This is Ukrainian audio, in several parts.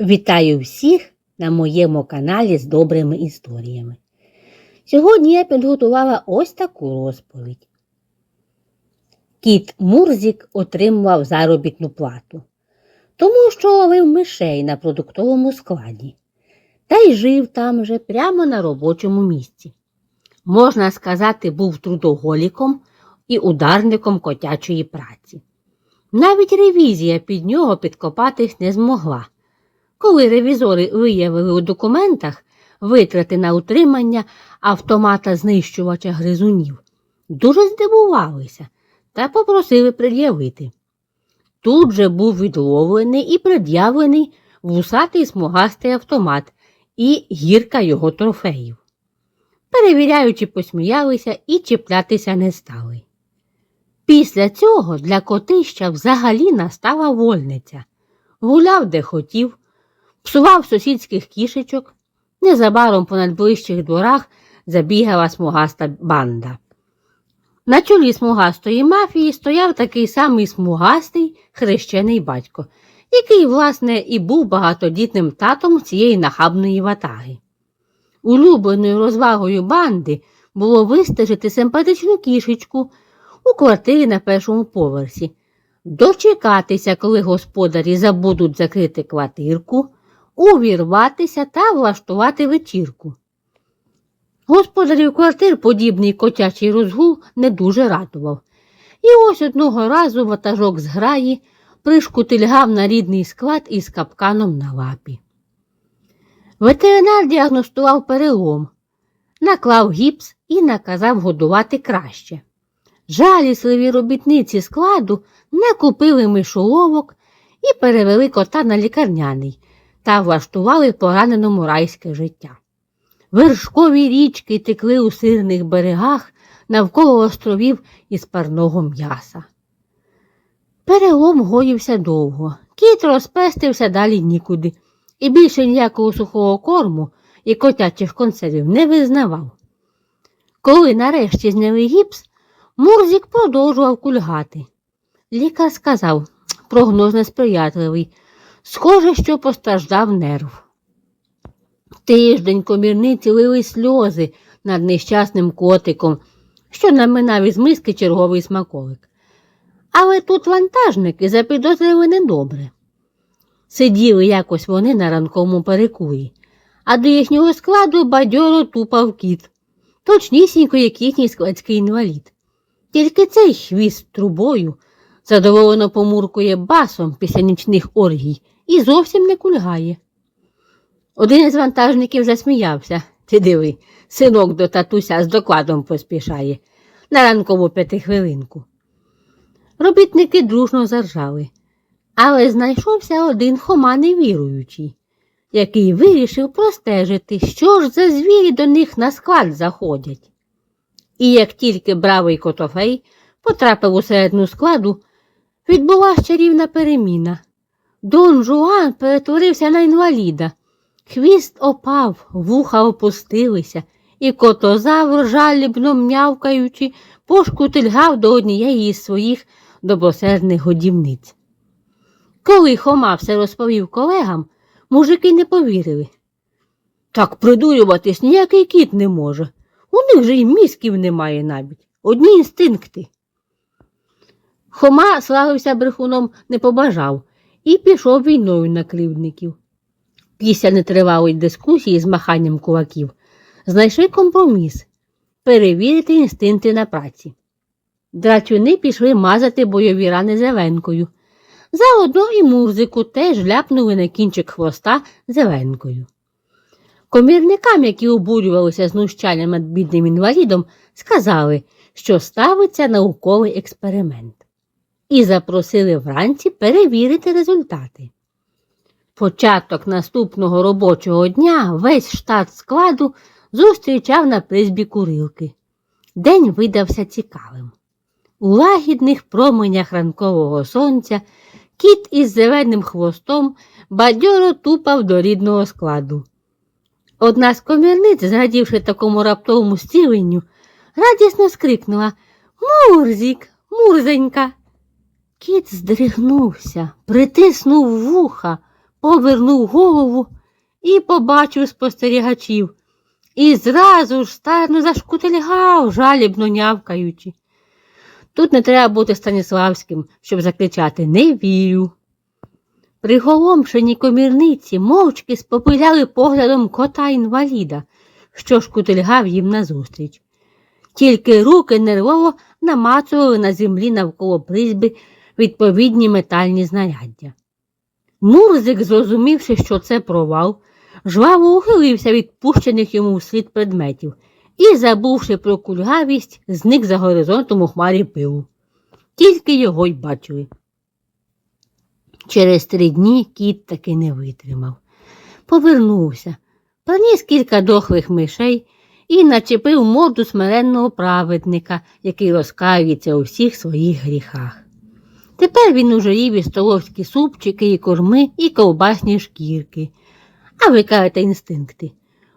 Вітаю всіх на моєму каналі з добрими історіями. Сьогодні я підготувала ось таку розповідь. Кіт Мурзік отримував заробітну плату, тому що ловив мишей на продуктовому складі та й жив там же прямо на робочому місці. Можна сказати, був трудоголіком і ударником котячої праці. Навіть ревізія під нього підкопатись не змогла. Коли ревізори виявили у документах витрати на утримання автомата знищувача гризунів, дуже здивувалися та попросили пред'явити. Тут же був відловлений і пред'явлений вусатий смугастий автомат і гірка його трофеїв. Перевіряючи, посміялися і чіплятися не стали. Після цього для котища взагалі настала вольниця. Гуляв де хотів, псував сусідських кішечок. Незабаром по найближчих дворах забігала смугаста банда. На чолі смугастої мафії стояв такий самий смугастий хрещений батько, який, власне, і був багатодітним татом цієї нахабної ватаги. Улюбленою розвагою банди було вистежити симпатичну кішечку у квартирі на першому поверсі, дочекатися, коли господарі забудуть закрити квартирку, увірватися та влаштувати вечірку. Господарів квартир подібний котячий розгул не дуже радував. І ось одного разу ватажок з граї пришкутильгав на рідний склад із капканом на лапі. Ветеринар діагностував перелом, наклав гіпс і наказав годувати краще. Жалісливі робітниці складу накупили мишоловок і перевели кота на лікарняний та влаштували пораненому райське життя. Вершкові річки текли у сирних берегах навколо островів із парного м'яса. Перелом гоївся довго, кіт розпестився далі нікуди, і більше ніякого сухого корму і котячих консервів не визнавав. Коли нарешті зняли гіпс, Мурзік продовжував кульгати. Лікар сказав, прогноз несприятливий, схоже, що постраждав нерв. Тиждень комірниці лили сльози над нещасним котиком, що наминав із миски черговий смаколик. Але тут вантажники запідозрили недобре. Сиділи якось вони на ранковому перекурі, а до їхнього складу бадьоро тупав кіт, точнісінько, як їхній складський інвалід. Тільки цей хвіст трубою задоволено помуркує басом після нічних оргій і зовсім не кульгає. Один із вантажників засміявся. Ти диви, синок до татуся з докладом поспішає на ранкову п'ятихвилинку. Робітники дружно заржали, але знайшовся один хома невіруючий, який вирішив простежити, що ж за звірі до них на склад заходять. І як тільки бравий котофей потрапив у середину складу, відбулася чарівна переміна. Дон Жуан перетворився на інваліда. Хвіст опав, вуха опустилися, і котозавр, жалібно м'явкаючи, пошкутильгав до однієї із своїх добросердних годівниць. Коли Хома все розповів колегам, мужики не повірили. Так придурюватись ніякий кіт не може. У них же й мізків немає навіть, одні інстинкти. Хома славився брехуном не побажав і пішов війною на кривдників. Після нетривалої дискусії з маханням кулаків знайшли компроміс перевірити інстинкти на праці. Драчуни пішли мазати бойові рани зеленкою. Заодно і мурзику теж ляпнули на кінчик хвоста зеленкою. Комірникам, які обурювалися знущанням над бідним інвалідом, сказали, що ставиться науковий експеримент, і запросили вранці перевірити результати. Початок наступного робочого дня весь штат складу зустрічав на призбі курилки. День видався цікавим. У лагідних променях ранкового сонця кіт із зеленим хвостом бадьоро тупав до рідного складу. Одна з комірниць, зрадівши такому раптовому стіленню, радісно скрикнула Мурзік, Мурзенька. Кіт здригнувся, притиснув вуха, повернув голову і побачив спостерігачів. І зразу ж старно зашкутильгав, жалібно нявкаючи. Тут не треба бути Станіславським, щоб закричати Не вірю. Приголомшені комірниці мовчки спопиляли поглядом кота інваліда, що шкутильгав їм назустріч. Тільки руки нервово намацували на землі навколо призьби відповідні метальні знаряддя. Мурзик, зрозумівши, що це провал, жваво ухилився від пущених йому вслід предметів і, забувши про кульгавість, зник за горизонтом у хмарі пилу. Тільки його й бачили. Через три дні кіт таки не витримав. Повернувся, приніс кілька дохлих мишей і начепив морду смиренного праведника, який розкаюється у всіх своїх гріхах. Тепер він уже їв і столовські супчики, і корми, і ковбасні шкірки. А ви кажете інстинкти.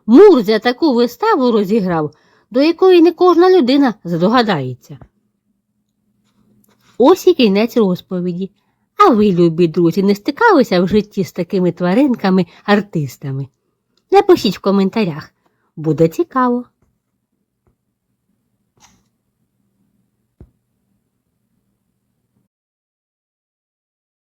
Мурзя таку виставу розіграв, до якої не кожна людина здогадається. Ось і кінець розповіді. А ви, любі друзі, не стикалися в житті з такими тваринками артистами? Напишіть в коментарях, буде цікаво.